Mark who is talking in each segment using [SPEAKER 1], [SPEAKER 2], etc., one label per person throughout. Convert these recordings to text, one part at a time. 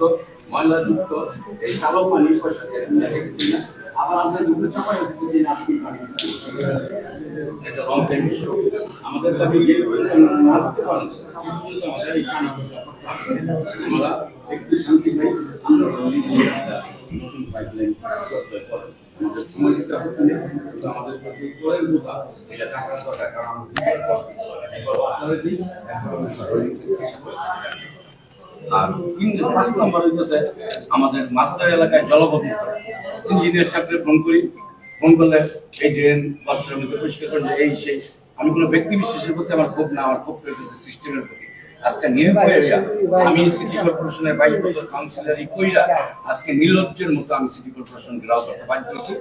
[SPEAKER 1] যুক্ত ময়লাযুক্ত এই কালো পানি পয়সা দিয়ে আমরা দেখেছি না। আবার আমরা যেগুলো চাপাই দিতে যে নাস্তি পানি। এটা রং টাইম আমাদের দাবি আমরা একটু শান্তি পাই, আমরা নতুন পাইপলাইন আমাদের সময় দিতে হবে আমাদের প্রতি জোরের বোঝা এটা টাকার দরকার, কারণ আমাদের মাস্টার এলাকায় ইঞ্জিনিয়ার সাহেবকে ফোন করি। ফোন করলে এই ড্রেন মধ্যে পরিষ্কার এই সেই আমি কোনো ব্যক্তি প্রতি আমার না, আমার সিস্টেমের প্রতি। আজকে আমি সিটি কর্পোরেশনের বাইশ বছর কইরা আজকে নির্লজ্জের মতো আমি সিটি কর্পোরেশন গ্রাহক করতে বাধ্য হয়েছি।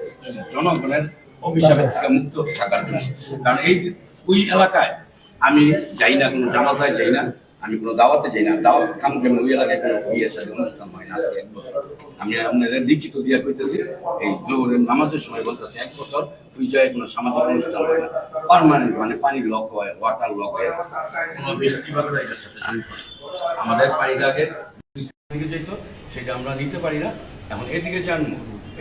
[SPEAKER 1] জনগণের অভিশাপের থেকে মুক্ত থাকার জন্য। কারণ এই, ওই এলাকায় আমি যাই না, কোনো জানাজায় যাই না। আমি কোনো দাওয়াতে যাই না। দাওয়াত কাম যেমন ওই এলাকায় কোনো বিয়ের সাথে অনুষ্ঠান হয় না এক বছর। আমি আপনাদের লিখিত দিয়া কইতেছি, এই জোহরের নামাজের সময় বলতেছি, এক বছর জায়গায় কোনো সামাজিক অনুষ্ঠান হয় না। পারমানেন্ট মানে পানি লক হয়, ওয়াটার লক হয়ে। কোনো বৃষ্টি বাদলা এটার সাথে আমাদের পানিটাকে যেত, সেটা আমরা নিতে পারি না। এখন এদিকে জানব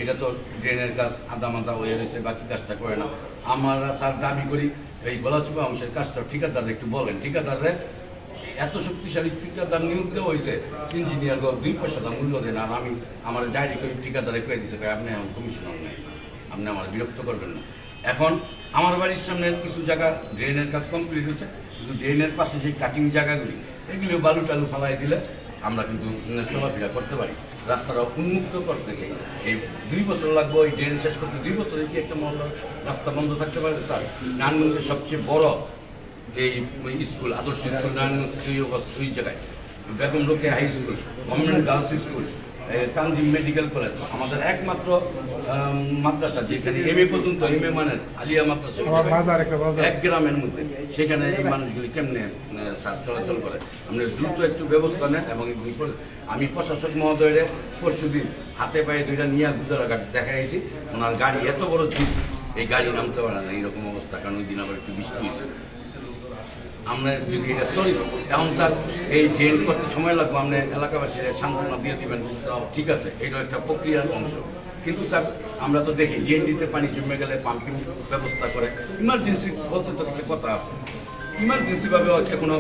[SPEAKER 1] এটা তো ড্রেনের কাজ আদা মাদা হয়ে রয়েছে বাকি কাজটা করে না আমরা স্যার দাবি করি, এই গলাচিপা অংশের কাজটা ঠিকাদার একটু বলেন। ঠিকাদারে এত শক্তিশালী ঠিকাদার নিয়োগ দেওয়া হয়েছে ইঞ্জিনিয়ার দুই পয়সা দাম মূল্য দেন আর আমি আমার ডাইরেক্ট ওই ঠিকাদারে কয়, আপনি এখন কমিশনার নেই। আপনি আমার বিরক্ত করবেন না। এখন আমার বাড়ির সামনে কিছু জায়গা ড্রেনের কাজ কমপ্লিট হয়েছে কিন্তু ড্রেনের পাশে যে কাটিং জায়গাগুলি এগুলো বালু টালু ফালাই দিলে আমরা কিন্তু চলাফেরা করতে পারি। রাস্তাটা উন্মুক্ত করতে গিয়ে এই দুই বছর লাগবে ওই ড্রেন শেষ করতে। দুই বছরে কি একটা মহল্লা রাস্তা বন্ধ থাকতে পারে? স্যার নারায়ণগঞ্জের সবচেয়ে বড় এই স্কুল আদর্শ স্কুল নারায়ণগঞ্জ দুই জায়গায়। Begum Roke high school government girls school Tanzim medical college আমাদের একমাত্র মাদ্রাসা যেখানে এম এ পর্যন্ত এম এ মানের আলিয়া মাদ্রাসা এক গ্রামের মধ্যে। সেখানে এই মানুষগুলি কেমনে চলাচল করে? আপনি দ্রুত একটু ব্যবস্থা নেন এবং আমি প্রশাসক মহোদয়ের পরশু দিন হাতে পায়ে দুইটা নিয়ে গুজরাঘাট দেখা গেছি। ওনার গাড়ি এত বড় জিপ এই গাড়ি নামতে পারে না এইরকম অবস্থা কারণ ওই দিন আবার একটু বৃষ্টি হয়েছে। আমরা যদি এটা করি এখন স্যার, এই ড্রেন করতে সময় লাগবে আপনি এলাকাবাসী সান্ত্বনা দিয়ে দেবেন ঠিক আছে, এটা একটা প্রক্রিয়ার অংশ। কিন্তু স্যার, আমরা তো দেখি ডিএনডিতে পানি জমে গেলে পাম্পিং ব্যবস্থা করে ইমার্জেন্সি বলতে তো কথা আছে। ইমার্জেন্সি ভাবে একটা কোনো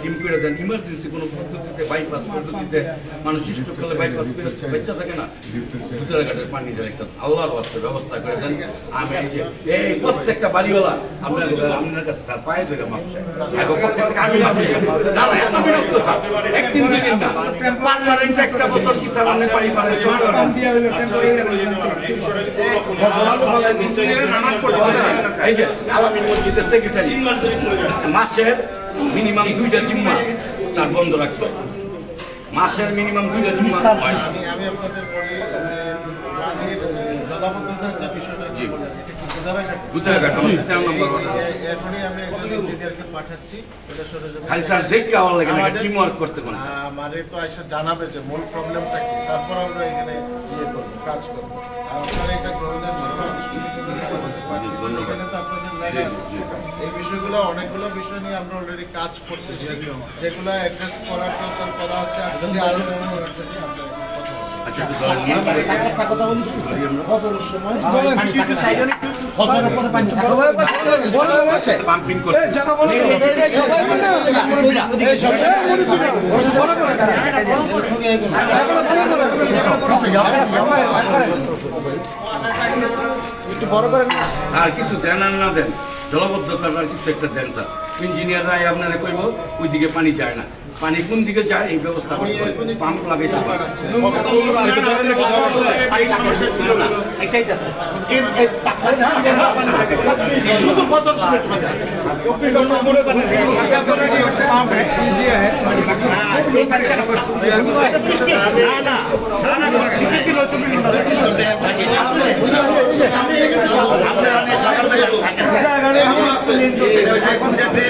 [SPEAKER 1] টিম করে দেন ইমার্জেন্সি কোনো পদ্ধতিতে বাইপাস পদ্ধতিতে মানুষ করলে বাইপাস করে বেঁচে থাকে না। সুতরাঘাটের পানিটা একটা আল্লাহর বাস্তে ব্যবস্থা করে দেন। আমি এই যে এই প্রত্যেকটা বাড়িওয়ালা আপনার আপনার কাছে স্যার পায়ে ধরে মাপছে একদিন দুই দিন না পার্মানেন্ট একটা বছর কি স্যার আপনি পানি পানি নামাজ পড়তে এই যে আলামিন মসজিদের সেক্রেটারি মাসের মিনিমাম দুইটা জিম্মা তার বন্ধ রাখতে। মাসের মিনিমাম দুইটা জিম্মা হয়
[SPEAKER 2] আমি
[SPEAKER 1] আমার
[SPEAKER 2] তো জানাবে যে মূল প্রবলেমটা কি তারপর আমরা এখানে ইয়ে করব কাজ করব। আর আপনারা এটা গ্রহণের আছে। এই বিষয়গুলো অনেকগুলো বিষয় নিয়ে আমরা অলরেডি কাজ করতেছি। যেগুলো অ্যাড্রেস করার দরকার করা হচ্ছে আর যদি আরও কিছু করার থাকে আমরা কথা বলব।
[SPEAKER 1] আচ্ছা একটু আমরা। পাম্পিং করতে আর কিছু দেন আর না দেন জলবদ্ধতার আর কিছু একটা দেন স্যার ইঞ্জিনিয়াররা আপনারা কইব ওই দিকে পানি যায় না পানি কোন দিকে যায় এই ব্যবস্থা। পাম্প লাগাইতে হবে।
[SPEAKER 2] শুধু পঞ্চাশ মিনিট
[SPEAKER 1] করার পরে আপনারা